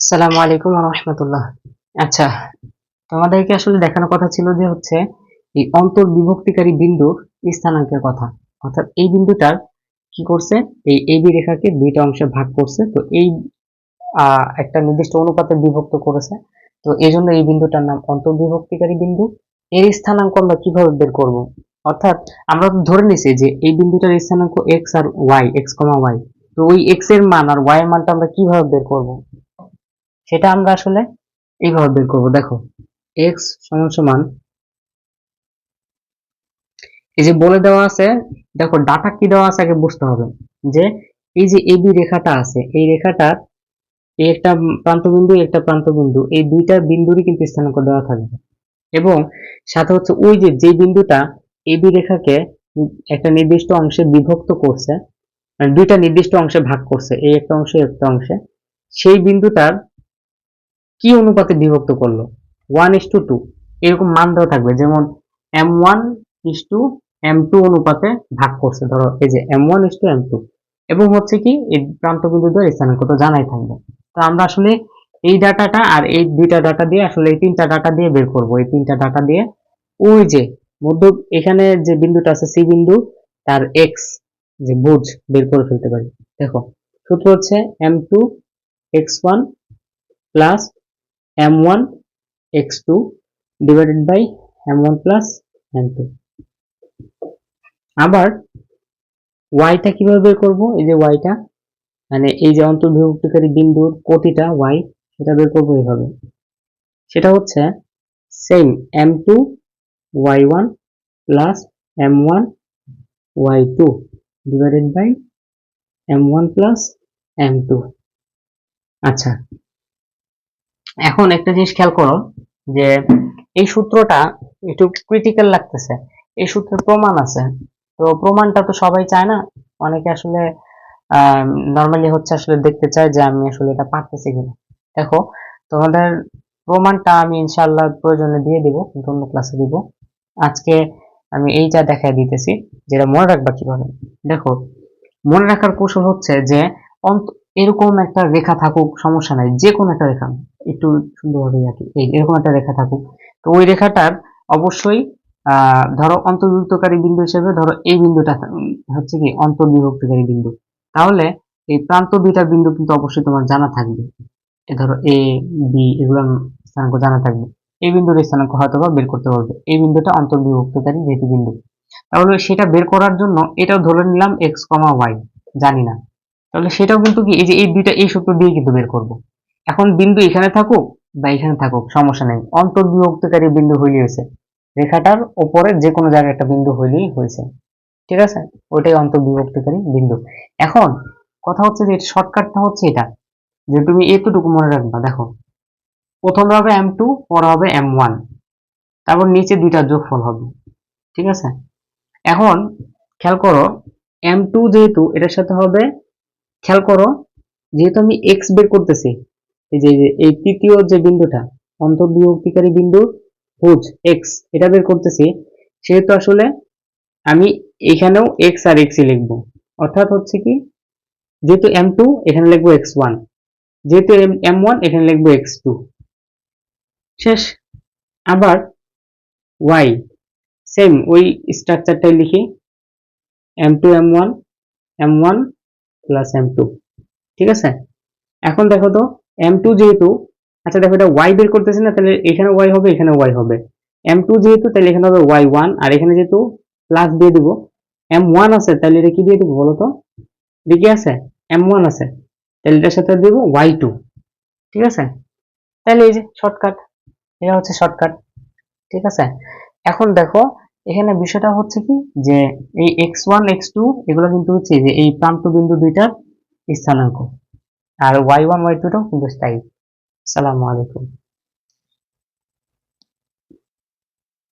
সালামু আলাইকুম রহমতুল্লাহ। আচ্ছা তোমাদেরকে আসলে দেখানোর কথা ছিল যে হচ্ছে এই অন্তর বিভক্তিকারী বিন্দুর স্থানাঙ্কের কথা। অর্থাৎ এই বিন্দুটার কি করছে? এই এবি রেখাকে দুইটা অংশে ভাগ করছে। তো এই একটা নির্দিষ্ট অনুপাতে বিভক্ত করেছে। তো এই জন্য এই বিন্দুটার নাম অন্তর বিভক্তিকারী বিন্দু। এর স্থানাঙ্ক আমরা কীভাবে বের করব? অর্থাৎ আমরা ধরে নিছি যে এই বিন্দুটার স্থানাঙ্ক এক্স আর ওয়াই এক্স কমা ওয়াই তো ওই এক্সের মান আর ওয়াই এর মানটা আমরা কীভাবে বের করব? সেটা আমরা আসলে এইভাবে বের করব। দেখো এক্স সমান সমান, এই যে বলে দেওয়া আছে, দেখো ডাটা কি দেওয়া আছে আগে বুঝতে হবে, যে এই যে এবি রেখাটা আছে, এই রেখাটার এই একটা প্রান্তবিন্দু একটা প্রান্তবিন্দু, এই দুইটা বিন্দুরই কিন্তু স্থানাঙ্ক দেওয়া থাকবে। এবং সাথে হচ্ছে ওই যে যে বিন্দুটা এবি রেখাকে একটা নির্দিষ্ট অংশে বিভক্ত করছে মানে দুইটা নির্দিষ্ট অংশে ভাগ করছে, এই একটা অংশে একটা অংশে, সেই বিন্দুটার কি অনুপাতে বিভক্ত করল? ওয়ান ইস টু টু এরকম মান দেওয়া থাকবে, যেমন m one is two m two অনুপাতে ভাগ করছে, ধরো এই যে m one is two m two এবং হচ্ছে কি, এই প্রান্ত বিন্দুদের স্থানাঙ্ক তো জানাই থাকবে। তো আমরা আসলে এই ডাটাটা আর এই দুইটা ডাটা দিয়ে আসলে এই তিনটা ডাটা দিয়ে বের করব। এই তিনটা ডাটা দিয়ে ওই যে মধ্য, এখানে যে বিন্দুটা আছে সি বিন্দু, তার এক্স যে বুঝ বের করে ফেলতে পারি। দেখো, সূত্র হচ্ছে m two x one plus m1 x2 divided by m1 plus m2 আবার y টা কীভাবে বের করব? এই যে y টা মানে এই যে অন্তর্বিভক্তিকারী বিন্দুর প্রতিটা y, সেটা বের করব এইভাবে। সেটা হচ্ছে same m2 y1 plus m1 y2 divided by m1 plus m2 আচ্ছা এখন একটা জিনিস খেয়াল করো যে এই সূত্রটা একটু ক্রিটিক্যাল লাগতেছে। এই সূত্রের প্রমাণ আছে। তো প্রমাণটা তো সবাই চায় না। অনেকে আসলে নর্মালি হচ্ছে আসলে দেখতে চায় যে আমি আসলে এটা পারতেছি কিনা। দেখো, তোমাদের প্রমাণটা আমি ইনশাল্লাহ প্রয়োজনে দিয়ে দিব, কিন্তু অন্য ক্লাসে দিব। আজকে আমি এইটা দেখাই দিতেছি, যেটা মনে রাখবা কীভাবে। দেখো, মনে রাখার কৌশল হচ্ছে যে এরকম একটা রেখা থাকুক, সমস্যা নাই। যে কোনো একটা রেখা। একটু সুন্দরভাবে আঁকি। এই এরকম একটা রেখা থাকুক। তো ওই রেখাটার অবশ্যই ধরো অন্তর্ভুক্তকারী বিন্দু হিসেবে ধরো এই বিন্দুটা হচ্ছে কি অন্তর্বিভক্তকারী বিন্দু। তাহলে এই প্রান্ত দুইটার বিন্দু কিন্তু অবশ্যই তোমার জানা থাকবে। ধরো এ বি এগুলোর স্থানাঙ্ক জানা থাকবে। এই বিন্দুর স্থানাঙ্ক হয়তো বা বের করতে পারবে। এই বিন্দুটা অন্তর্বিভক্তকারী যেহেতু বিন্দু। তাহলে সেটা বের করার জন্য এটাও ধরে নিলাম এক্স কমা ওয়াই জানি না। তাহলে সেটাও কিন্তু কি, এই যে এই দুইটা, এই সূত্র দিয়ে কিন্তু বের করব। এখন বিন্দু এখানে থাকুক বা এখানে থাকুক, সমস্যা নেই। অন্তর্বিভক্তকারী বিন্দু হইলেই হয়েছে। রেখাটার ওপরে যে কোনো জায়গায় একটা বিন্দু হইলেই হয়েছে। ঠিক আছে? ওইটাই অন্তর্বিভক্তকারী বিন্দু। এখন কথা হচ্ছে যে শর্টকাটটা হচ্ছে এটা। যে তুমি এতটুকু মনে রাখবা, দেখো। প্রথমে হবে এম টু পরে হবে এম ওয়ান তারপর নিচে দুইটা যোগফল হবে। ঠিক আছে? এখন খেয়াল করো এম টু যেহেতু, এটার সাথে হবে, খেয়াল করো, যেহেতু আমি এক্স বের করতেছি এই যে, এই তৃতীয় যে বিন্দুটা, অন্তর্বিভক্তিকারী বিন্দু হুজ এক্স এটা বের করতেছি। সেহেতু আসলে আমি এখানেও এক্স আর এক্সই লিখব। অর্থাৎ হচ্ছে কি, যেহেতু এম টু এখানে লিখব এক্স ওয়ান যেহেতু এম ওয়ান এখানে লিখব এক্স টু শেষ। আবার ওয়াই সেম ওই স্ট্রাকচারটাই লিখি। M two m one m one plus m two ঠিক আছে? এখন দেখো তো এম টু যেহেতু আচ্ছা দেখো এটা ওয়াই বের করতেছি না, তাহলে এখানে ওয়াই হবে, এখানে ওয়াই হবে। এম টু যেহেতু, তাহলে এখানে হবে ওয়াই ওয়ান আর এখানে যেহেতু প্লাস দিয়ে দিব এম ওয়ান আছে, তাহলে এটা কি দিয়ে দিব বলো তো? কি আছে? এম ওয়ান আছে। তাহলে এটার সাথে দিব ওয়াই টু ঠিক আছে? তাহলে এই যে শর্টকাট এটা হচ্ছে শর্টকাট ঠিক আছে? এখন দেখো, এখানে বিষয়টা হচ্ছে কি, যে এই এক্স ওয়ান এক্স টু এগুলো কিন্তু হচ্ছে যে এই প্রান্ত বিন্দু দুইটার স্থানাঙ্ক। আর ওয়াই ওয়ান ওয়াই টুটাও কিন্তু স্থায়ী। সালামু